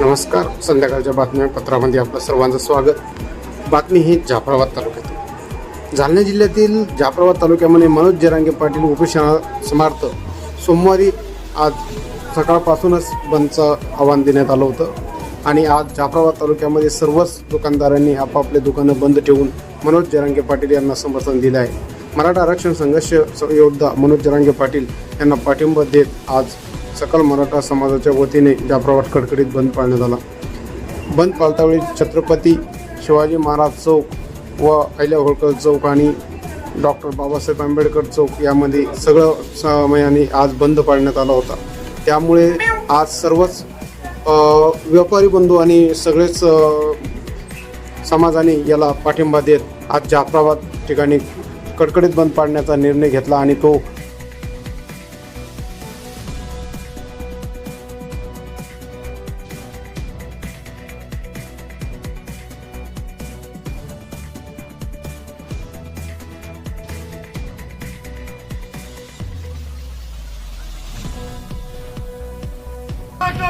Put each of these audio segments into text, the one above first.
नमस्कार. संध्याकाळच्या बातमीपत्रामध्ये आपलं सर्वांचं स्वागत. बातमी ही जाफराबाद तालुक्यातील. जालना जिल्ह्यातील जाफराबाद तालुक्यामध्ये मनोज जरांगे पाटील उपोषणा समार्थ. सोमवारी आज सकाळपासूनच बंदचं आव्हान देण्यात आलं होतं. आणि आज जाफराबाद तालुक्यामध्ये सर्वच दुकानदारांनी आपापले दुकानं बंद ठेवून मनोज जरांगे पाटील यांना समर्थन दिलं आहे. मराठा आरक्षण संघर्ष योद्धा मनोज जरांगे पाटील यांना पाठिंबा देत आज सकल मराठा समाजाच्या वतीने जाफराबाद कडकडीत बंद पाळण्यात आला. बंद पाळतावेळी छत्रपती शिवाजी महाराज चौक व अहिल्या होळकर चौक आणि डॉक्टर बाबासाहेब आंबेडकर चौक यामध्ये सगळं समयाने आज बंद पाळण्यात आला होता. त्यामुळे आज सर्वच व्यापारी बंधू आणि सगळेच समाजाने याला पाठिंबा देत आज जाफराबाद ठिकाणी कडकडीत बंद पाडण्याचा निर्णय घेतला आणि तो छत्रपती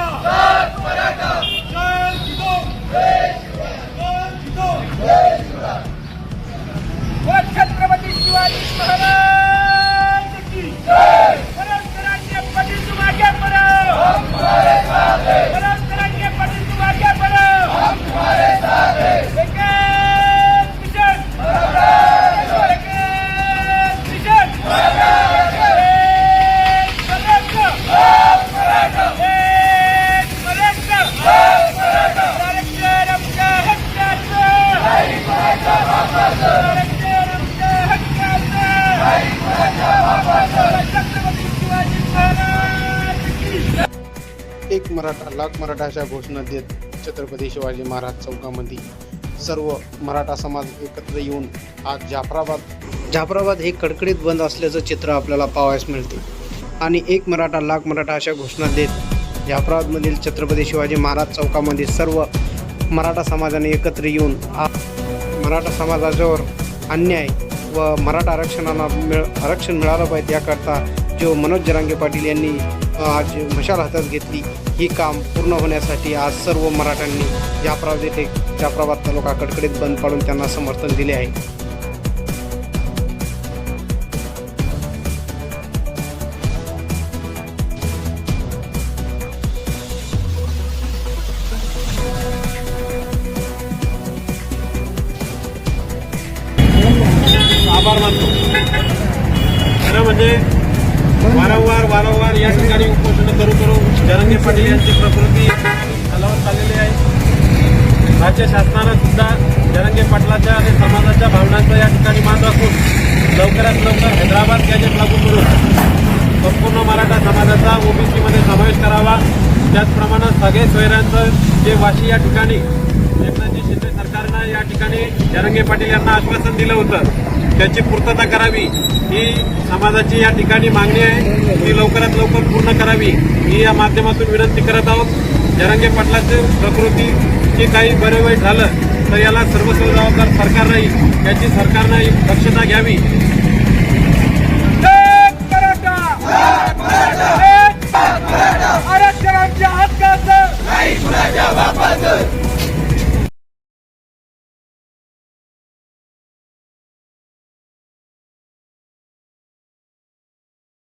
एक मराठा लाख मराठा अशा घोषणा देत छत्रपती शिवाजी महाराज चौकामध्ये सर्व मराठा समाज एकत्र येऊन आज जाफराबाद जाफराबाद हे कडकडीत बंद असल्याचं चित्र आपल्याला पाहावयास मिळते. आणि एक मराठा लाख मराठा अशा घोषणा देत जाफराबादमधील छत्रपती शिवाजी महाराज चौकामध्ये सर्व मराठा समाजाने एकत्र येऊन मराठा समाजाच्यावर अन्याय व मराठा आरक्षणाला मिळ आरक्षण मिळालं पाहिजे याकरता जो मनोज जरांगे पाटील यांनी आज मशाल हातात घेतली. ही काम पूर्ण होण्यासाठी आज सर्व मराठ्यांनी जाफराबाद येथे जाफराबाद तालुका कडकडीत बंद पाडून त्यांना समर्थन दिले आहे. आभार मानतो. खरं म्हणजे वारंवार वारंवार या ठिकाणी उपोषण करू करू. जरंगे पाटील यांची प्रकृती खालावत चाललेली आहे. राज्य शासनानं सुद्धा जरंगे पाटलाच्या आणि समाजाच्या भावनांचा या ठिकाणी मान राखून लवकरात लवकर हैदराबाद गॅजेट लागू करून संपूर्ण मराठा समाजाचा ओबीसीमध्ये समावेश करावा. त्याचप्रमाणे सगळे सोयऱ्यांचं जे वाशी या ठिकाणी एकनाथजी शिंदे ठिकाणी जरंगे पाटील यांना आश्वासन दिलं होतं. त्याची पूर्तता करावी. ही समाजाची या ठिकाणी मागणी आहे. ती लवकरात लवकर पूर्ण करावी. ही या माध्यमातून विनंती करत आहोत. जरंगे पाटलाचं प्रकृतीची काही बरे वाईट झालं तर याला सर्वस्व जबाबदार सरकार राहील. याची सरकारनं दक्षता घ्यावी.